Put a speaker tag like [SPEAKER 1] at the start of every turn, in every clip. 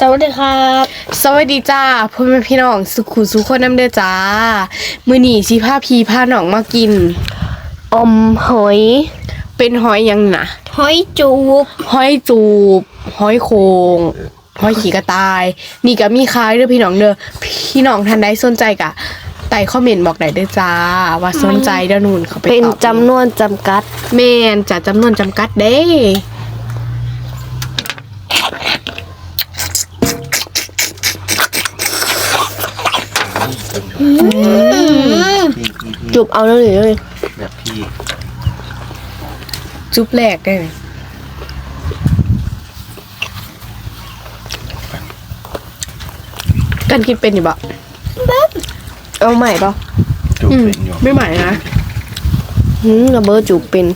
[SPEAKER 1] สวัสดีครับ
[SPEAKER 2] สวัสดีจ้าพ่อแม่พี่น้องสุขุสุขคนน้ำเด้อจ้า มื้อนี้สิพาพี่พาน้องมากิน
[SPEAKER 1] อมหอย
[SPEAKER 2] เป็นหอยหยังนะ
[SPEAKER 1] หอยจูบ
[SPEAKER 2] หอยจูบหอยโคงหอยขี่กระต่าย นี่ก็มีขายเด้อพี่น้องเด้อพี่น้องท่านใดสนใจกะใต้คอมเมนต์บอกได้เด้อจ้า ว่าสนใจเด้อนู่นเขาไป
[SPEAKER 1] เป็น
[SPEAKER 2] ตอบ
[SPEAKER 1] จำนวนจำกัด
[SPEAKER 2] แม่นจะจำนวนจำกัดเด้
[SPEAKER 1] จูบเอาแล้วหรือเลย
[SPEAKER 3] แบบพี่
[SPEAKER 2] จุ๊บแรกได้ไหมกันคิดเป็นอยู่บ่
[SPEAKER 1] เอาใหม่ปะ
[SPEAKER 3] จูบ
[SPEAKER 2] อืม
[SPEAKER 3] เป็นอยู่
[SPEAKER 2] ไม่ใหม่นะ
[SPEAKER 1] หืมระเบิดจูบเป็น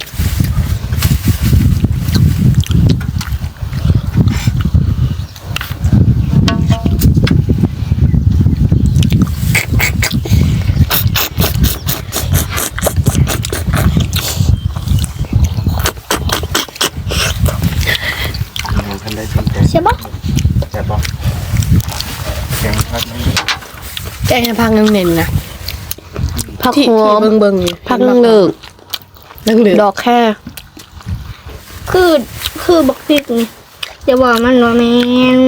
[SPEAKER 3] มันท่านได้สนใจ
[SPEAKER 1] ใช่ปะ
[SPEAKER 3] แต่บอกแกงพัดนี่
[SPEAKER 2] แกงให้พังเน้นๆนะ
[SPEAKER 1] ผัก
[SPEAKER 2] ที่
[SPEAKER 1] หอม
[SPEAKER 2] ที่เบิ่งๆอยู่
[SPEAKER 1] ผักเรื่องเลิก
[SPEAKER 2] เรื่องเหลือง
[SPEAKER 1] ดอกแค่
[SPEAKER 4] คือคือบักพริกนี่จะบอกมันว่าแมน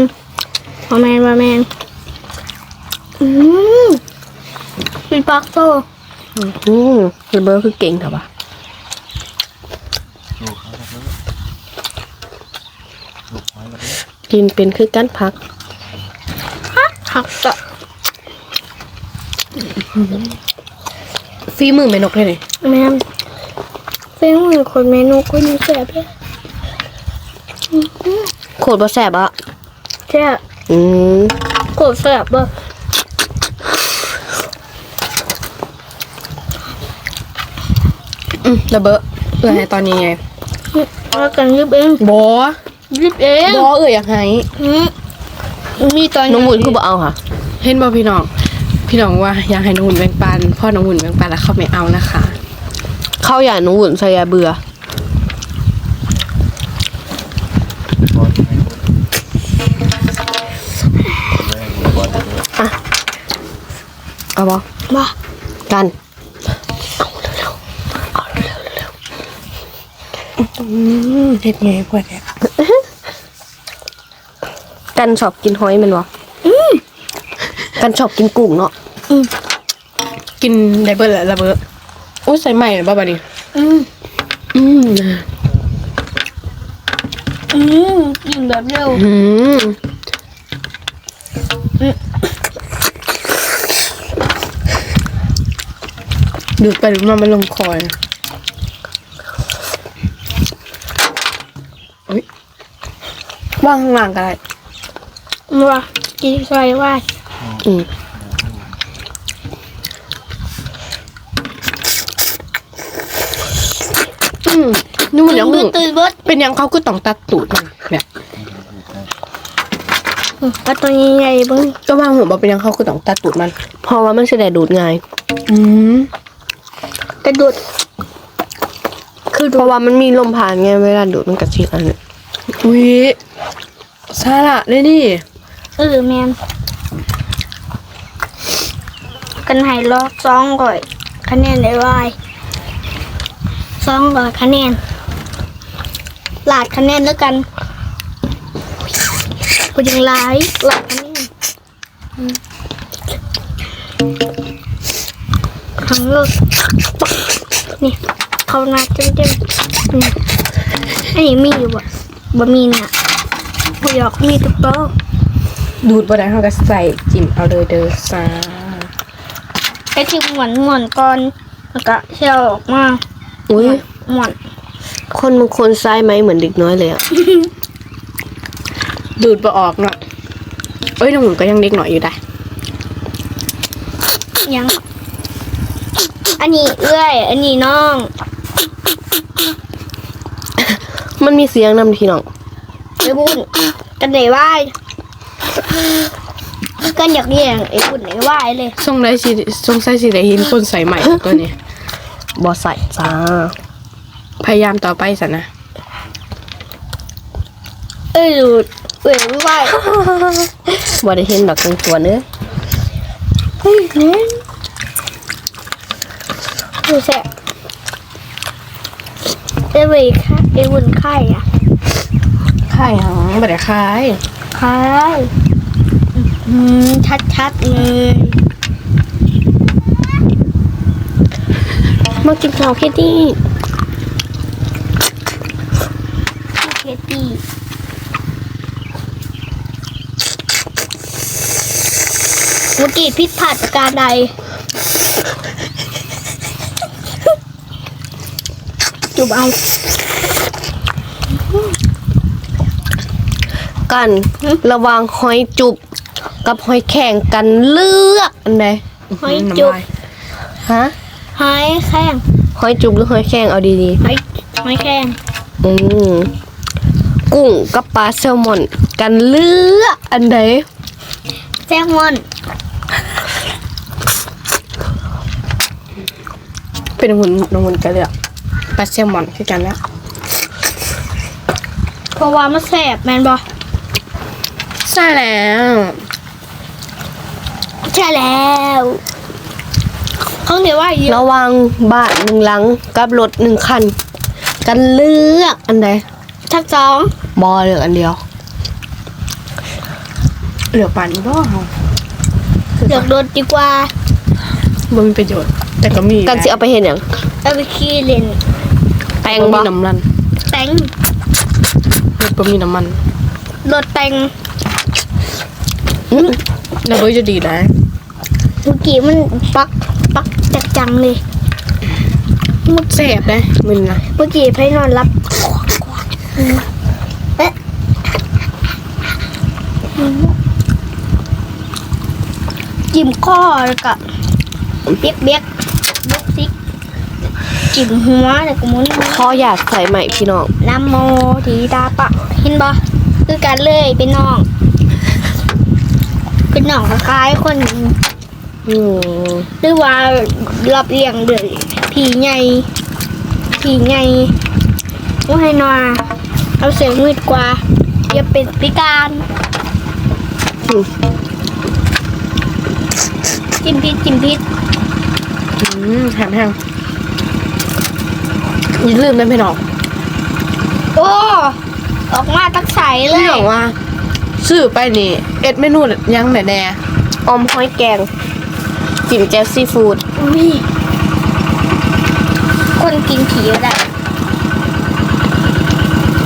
[SPEAKER 4] ว่าแมนว่าแมนอืมเป็นปักโต
[SPEAKER 1] อืมระเบิดคือเก่งเถอะปะ
[SPEAKER 3] ลูกเขาแล้วลูกหอยแล้ว
[SPEAKER 1] กินเป็นคือกันพัก
[SPEAKER 4] หักตะ
[SPEAKER 2] ฟีมือแม่นกเลยนี่
[SPEAKER 4] แมนเป็นเหมือนคนเมนูคนนี้แซ่บเลย
[SPEAKER 1] โคตรบ่แสบอะ
[SPEAKER 4] แซ่บ
[SPEAKER 1] อืม
[SPEAKER 4] โคตรแซ่บเบ้อ
[SPEAKER 2] อืมระเบ้อเอื่อยให้ตอนนี้ไง
[SPEAKER 4] แล้วกันรีบเอง
[SPEAKER 2] บอ
[SPEAKER 4] รีบเอง
[SPEAKER 2] บอเอื่อยอยากให้
[SPEAKER 4] อืมมีตอน
[SPEAKER 1] น้องหมุนคือบ่เอาค่ะ
[SPEAKER 2] เห็นบอพี่น้อง พี่น้องว่าอยากให้น้องหุ่นแบ่งปันพ่อน้องหุ่นแบ่งปันแล้วเขาไม่เอานะคะ
[SPEAKER 1] เข้าอย่างน้องหมุนใส่ยาเบื่อ
[SPEAKER 3] บอลไม่รู้แม่งบอลเลย
[SPEAKER 1] เอาบ่
[SPEAKER 4] มา
[SPEAKER 1] กัน
[SPEAKER 2] อืมเฮ็ดไงพวกเนี่ย
[SPEAKER 1] กันชอบกินหอยแมันบ่กันชอบกินกุ้งเนาะ
[SPEAKER 2] กินไดเบิร์แล้วระเบ้อโอ้ใส่ใหม่หรือเปล่าบัดนี้
[SPEAKER 4] อืม
[SPEAKER 2] อืม
[SPEAKER 4] อืมกินแบบเร็ว
[SPEAKER 1] อืม
[SPEAKER 2] ดูดไปดูดมามันลงคอยอุ๊ยว่างข้างล่างก็ได้
[SPEAKER 4] มากินใส่ไว้
[SPEAKER 1] อืม
[SPEAKER 2] มนู่นยัง
[SPEAKER 4] ตื่นตื่นเบิด
[SPEAKER 2] เป็นยังเขาก็ต้องตัดตูดมันเนี่ย
[SPEAKER 4] เอาตัวใหญ่ๆเบ้าง
[SPEAKER 2] ก็ว่างหัวบอกเป็นยังเขาก็ต้องตัดตูดมัน
[SPEAKER 1] เพราะว่ามันสิได้ดูดง่าย
[SPEAKER 2] อืม
[SPEAKER 4] กระดุด
[SPEAKER 1] คือเพราะว่ามันมีลมผ่านไงเวลาดูดมันกระชิกอันนี้
[SPEAKER 2] อุ้ยซาละเลยนี่
[SPEAKER 4] เออแมนกันให้รอบสองก่อยคะแนนได้ไว้ สองก่อยคะแนนหลาดคะแนนแล้วกันกูยังไลายหลาดคะแนนอืมทั้งรถนี่เขานัดเต็มๆนี่อันนี้มีอยู่บ่บ่มีน่ะกูอยากมีตุ๊กโต
[SPEAKER 2] ดูดบ่ได้เขาก็ใส่จิ้มเอาเลยเด้อซา
[SPEAKER 4] ไอ้ที่หมวนหมวนๆก่อนแล้วก็เชี่ยวออกมา
[SPEAKER 1] อุ้ย
[SPEAKER 4] หมวน
[SPEAKER 1] คนบางคนซ้ายไหมเหมือนเด็กน้อยเลยอะ
[SPEAKER 2] ดูดบ่ออกเนาะเอ้ยน้องหมุนก็ยังเด็กหน่อยอยู่ได้
[SPEAKER 4] ยัง อันนี้เอื้อย อันนี้น้อง
[SPEAKER 1] มันมีเสียงนำพี่น้อง
[SPEAKER 4] ไอ้บุญกันไหนไหวกันอยากเรียงไอ้บุญไหนไหวเลย
[SPEAKER 2] ทรงได้สิทรงใส่สิได้เห็นคนใส่ใหม่ตัวนี้
[SPEAKER 1] บอใส่จ้า
[SPEAKER 2] พยายามต่อไปสันนะ
[SPEAKER 4] เอ้ยหลุดเอ้ยไม่ไหว
[SPEAKER 1] บ่ได้เห็นดอกจังตัวเนื้อ
[SPEAKER 4] เฮ้ยแม่นดูแซ่บเอเวยค่ะเอวุนไข่อะ
[SPEAKER 2] ไข่หังบ่ได้คาย
[SPEAKER 4] ไข่อืมชัดๆเลย
[SPEAKER 1] มากินข้าวแค่นี้
[SPEAKER 4] เคตี้เมื่อกี้พิษผัดการใดจุบเอา
[SPEAKER 1] กันระหวางหอยจุบ กับหอยแข็งกันเลือกอันใด
[SPEAKER 4] หอยจุบ
[SPEAKER 2] น้ำลาย
[SPEAKER 1] ฮะ
[SPEAKER 4] หอยแข้ง
[SPEAKER 1] หอยจุบหรือหอยแข็งเอาดี
[SPEAKER 4] หอยหอยแข้ง
[SPEAKER 1] ๆอืมกุ้งกับปลาแซลมอน กันเลือกอันใด
[SPEAKER 4] แซลมอน
[SPEAKER 2] เป็นหุ่นนหุ่นกันเลยอะปลาแซลมอนคือกันแล้ว
[SPEAKER 4] เพราะว่ามันแสบแมนบอ
[SPEAKER 2] ใช่แล้ว
[SPEAKER 4] ใช่แล้ว เขาเรียกว่าเยอะ
[SPEAKER 1] ระหวางบ้านหนึ่งหลังกับรถหนึ่งคัน กันเลือกอันใด
[SPEAKER 4] ทักสอง
[SPEAKER 1] บอเลือกอันเดียว
[SPEAKER 2] เหลือปานอีบ่เฮา
[SPEAKER 4] เลือกรถดีกว่า
[SPEAKER 2] บ่มีประโยชน์ แต่ก็มี
[SPEAKER 1] กันสิเอาไปเห็นอย่าง
[SPEAKER 4] เอาไปขี่เล่น
[SPEAKER 1] แปลง
[SPEAKER 2] บ่
[SPEAKER 1] บ่
[SPEAKER 2] มีน้ำมัน
[SPEAKER 4] แต่ง
[SPEAKER 2] รถบ่มีน้ำมัน
[SPEAKER 4] รถแต่ง
[SPEAKER 1] อืม
[SPEAKER 2] แล้วบ่จะดีได้
[SPEAKER 4] เมื่อกี้มันปัก ปักจัดจังเลย
[SPEAKER 2] มุดแสบได้มึนนะ
[SPEAKER 4] เมื่อกี้ไปนอนรับเอ๊ะจิ้มข้อแล้วก็เบียกเบียกเบียกซิกจิ้มหัวแล้วก็หมุน
[SPEAKER 1] ขออยากใส่ใหม่พี่น้อง
[SPEAKER 4] น้ำโมทีดาปะเห็นบ่คือกันเลยเป็นน้อง เป็นน้องคล้ายๆคน
[SPEAKER 1] อืม
[SPEAKER 4] หรือว่ารับเลี้ยงเดือยผีใหญ่ผีใหญ่ว่าให้นอนเอาเสียงมืดกว่าอย่าเป็นพิการจิ้มพิษจิ้มพิษ
[SPEAKER 2] อืมแฮมแฮมอย่าลืมนะพี่น้อง
[SPEAKER 4] โอ้ออกมาตักใสเล
[SPEAKER 2] พี่
[SPEAKER 4] ย
[SPEAKER 2] น้องว่าซื้อไปนี่ เอ็ดเมนูยังแน่แน่
[SPEAKER 1] ออมหอยแกง จิ้มแจ่วซีฟู้ด
[SPEAKER 4] อุ้ยคนกินผีก็ได้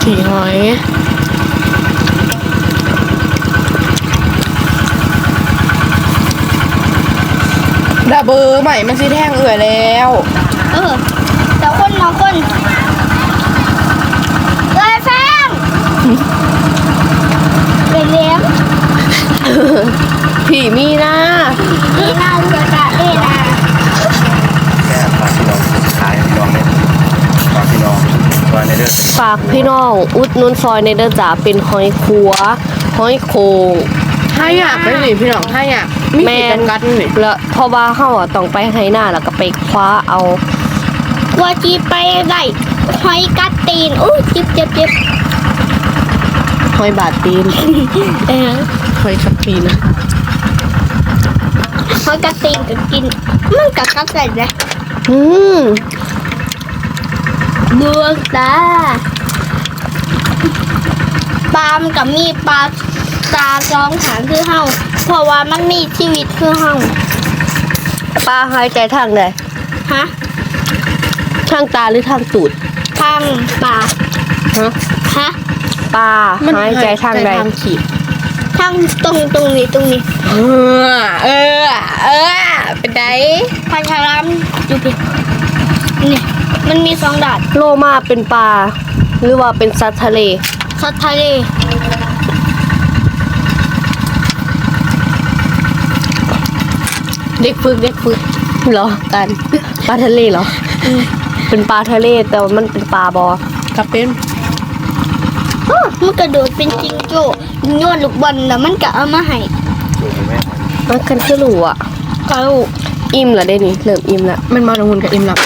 [SPEAKER 2] ขี่หอยดับเบอร์ใหม่มันสิแท่งเอื่อยแล้ว
[SPEAKER 4] เออแต่คนบางคนเลยแฟงเป็นเลี้ยง
[SPEAKER 1] ผีมีนะ
[SPEAKER 4] นี่น่าจะกะเล่นอะ
[SPEAKER 3] แค่ฝากพี่น้องสุดท้ายพี่น้องเนี่ยฝากพี่น้องว่าในเรื่อง
[SPEAKER 1] ฝากพี่น้องอุดหนุนซอยในเด้อจ๋าเป็นหอยคัวหอยโคง
[SPEAKER 2] ถ้าอยากไปนี่พี่น้องถ้าอยากมี
[SPEAKER 1] แม
[SPEAKER 2] ขีด
[SPEAKER 1] น
[SPEAKER 2] จำกัดนี่
[SPEAKER 1] แล้วเพราะว่าเฮาอะต้องไปให้หน้าแล้วก็ไปคว้าเอา
[SPEAKER 4] กลัวจีไปได้หอยกัดตีนอู้จิบเจ็บเจ็บ
[SPEAKER 1] หอยบาดตีน
[SPEAKER 4] เออ
[SPEAKER 2] หอยคับปีนะ
[SPEAKER 4] หอยกัดตีนก็กิน มันกัดกัดใส่เลย
[SPEAKER 1] อืม
[SPEAKER 4] ดวงตาปลามันกับมีปลาตาสองหางคือเฮาเพราะว่ามันมีชีวิตคือเฮา
[SPEAKER 1] ปลาหายใจทางใด
[SPEAKER 4] ฮะ
[SPEAKER 1] ทางตาหรือทางตูด
[SPEAKER 4] ทางปลา
[SPEAKER 1] ฮะ
[SPEAKER 4] ฮะ
[SPEAKER 1] ปลาหายใจทางใด
[SPEAKER 2] ทางขีด
[SPEAKER 4] ทางตรงตรงนี้ตรงนี้
[SPEAKER 2] เออ เออ เออ เป็นได
[SPEAKER 4] พาชารามอยู่ผิดนี่มันมีสองด่าน
[SPEAKER 1] โลมาเป็นปลาหรือว่าเป็นสัตว์ทะเล
[SPEAKER 4] สัตว์ทะเล
[SPEAKER 1] เด็กฝึกเด็กฝึกเหรอกันปลาทะเลเหรออเป็นปลาทะเลแต่ว่ามันเป็นปลาบอ
[SPEAKER 2] กับเป็น
[SPEAKER 4] อ้อ มันกระโดดเป็นจิงโจ้โยนลูกบอลแล้วมันก็เอามาให้
[SPEAKER 3] ดูแม่
[SPEAKER 1] มันคันคือหลูอะ
[SPEAKER 4] กระลูก
[SPEAKER 1] อิ่มละได้นี่เริ่มอิ่มละ
[SPEAKER 2] มันมาลงทุนกับอิมหลัก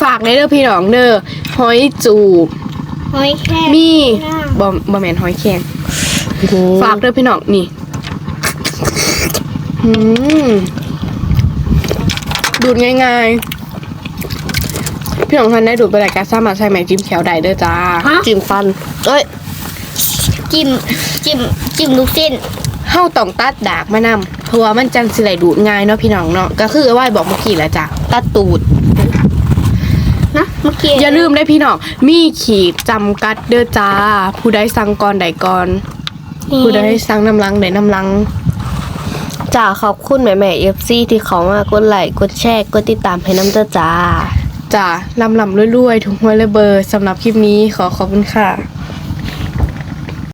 [SPEAKER 2] ฝากในเด้อพี่น้องเด้อหอยจูบ
[SPEAKER 4] หอยแค่
[SPEAKER 2] มี
[SPEAKER 4] หน้า
[SPEAKER 2] บ่บ่แม่นหอยแข็งฝากด้วยพี่น้องนี่อืมดูดง่ายๆ พี่น้องท่านได้ดูดไปรายการสามารถใช้ไหมจิ้มแขวได้เด้อจ้า
[SPEAKER 4] ฮะ
[SPEAKER 1] จิ้มฟันเอ้ย
[SPEAKER 4] จิ้มจิ้มจิ้มลูกเส้น
[SPEAKER 2] เฮาต้องตัดดากมานำเพราะว่ามันจังสิไหลดูดง่ายเนาะพี่น้องเนาะก็คือว่าบอกเมื่อกี้แหละจ้ะ
[SPEAKER 1] ตัดตูด
[SPEAKER 4] นะเมื่อกี้
[SPEAKER 2] อย่าลืมได้พี่น้องมีขีดจำกัดเด้อจ้า ผู้ใดสั่งก่อนใดก่อนผู้ใดสั่งน้ำลังใดน้ำลัง
[SPEAKER 1] จ้าขอบคุณแม่แม่เอฟซีที่เขามากดไลค์กดแชร์กดติดตามให้น้ำเจ้าจ้า
[SPEAKER 2] จ้าลำลำรวยๆถุงหัวระเบอร์สำหรับคลิปนี้ขอขอบคุณค่ะ